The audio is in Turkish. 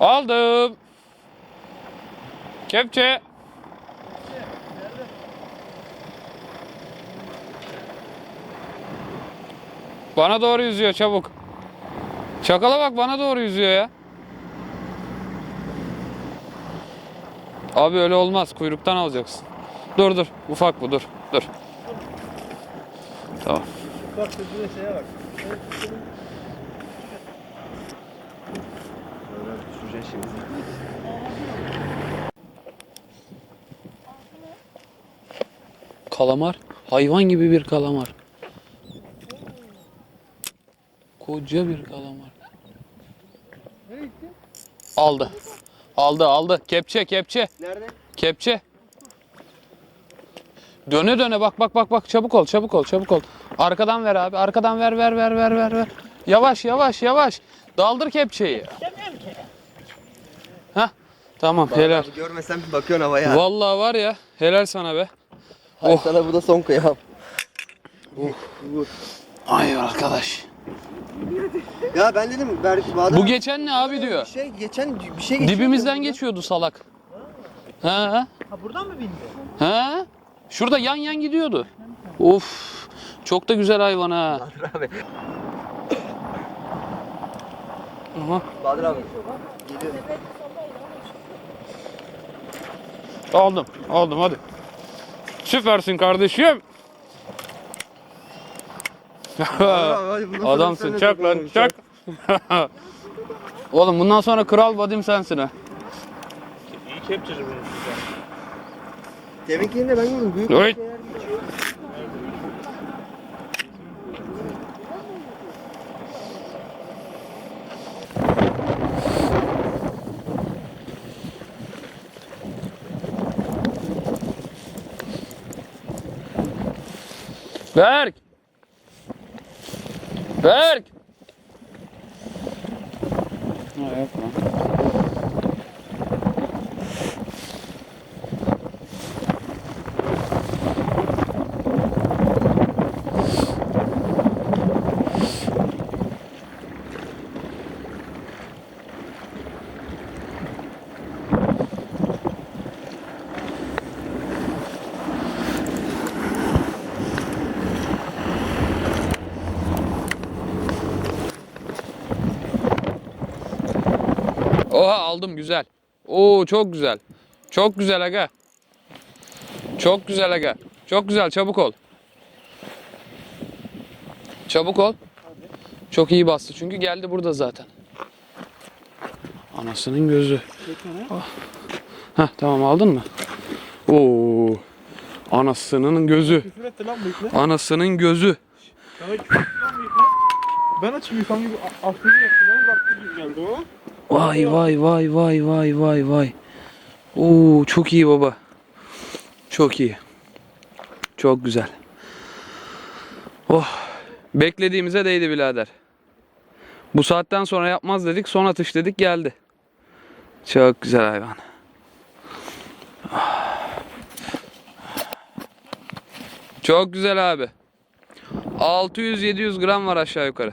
Aldım. Kepçe. Bana doğru yüzüyor çabuk. Çakala bak bana doğru yüzüyor ya. Abi öyle olmaz. Kuyruktan alacaksın. Dur dur. Ufak bu dur. Dur. Tamam. Bak şeye bak. Kalamar. Hayvan gibi bir kalamar. Koca bir kalamar. Aldı. Aldı aldı. Kepçe kepçe. Nerede? Kepçe. Döne döne bak bak bak bak çabuk ol çabuk ol çabuk ol. Arkadan ver abi. Arkadan ver ver ver ver ver ver. Yavaş yavaş yavaş. Daldır kepçeyi. Hah. Tamam helal. Görmesem bakıyorsun havaya. Vallahi var ya helal sana be. Hay Oh. sana bu da son kıyam. Ay arkadaş. Ya ben dedim Bahadır Bu geçen ne abi diyor. bir şey geçen bir şey geçiyor. Dibimizden burada. geçiyordu salak. Ha Ha buradan mı bindi? ha. Şurada yan yan gidiyordu. Of. Çok da güzel hayvan ha. Bahadır abi. Aha. Bahadır abi. Geliyor. Aldım. Aldım hadi. Süpersin kardeşim. Adamsın. Çak lan çak. Oğlum bundan sonra kral vadim sensin ha. İyi kepçeci benim size. Deminkini de ben gördüm. Büyük bir şeyler geçiyor. Berg! Berg! Nei, jeg Oha aldım güzel. Oo çok güzel. Çok güzel aga. Çok güzel aga. Çok güzel çabuk ol. Çabuk ol. Çok iyi bastı çünkü geldi burada zaten. Anasının gözü. Ah. Heh, tamam aldın mı? Oo. Anasının gözü. Anasının gözü. Ben açayım yıkan gibi aklını yaptı lan baktı gibi geldi o. Vay vay vay vay vay vay vay. Oo çok iyi baba. Çok iyi. Çok güzel. Oh. Beklediğimize değdi birader. Bu saatten sonra yapmaz dedik. Son atış dedik geldi. Çok güzel hayvan. Çok güzel abi. 600-700 gram var aşağı yukarı.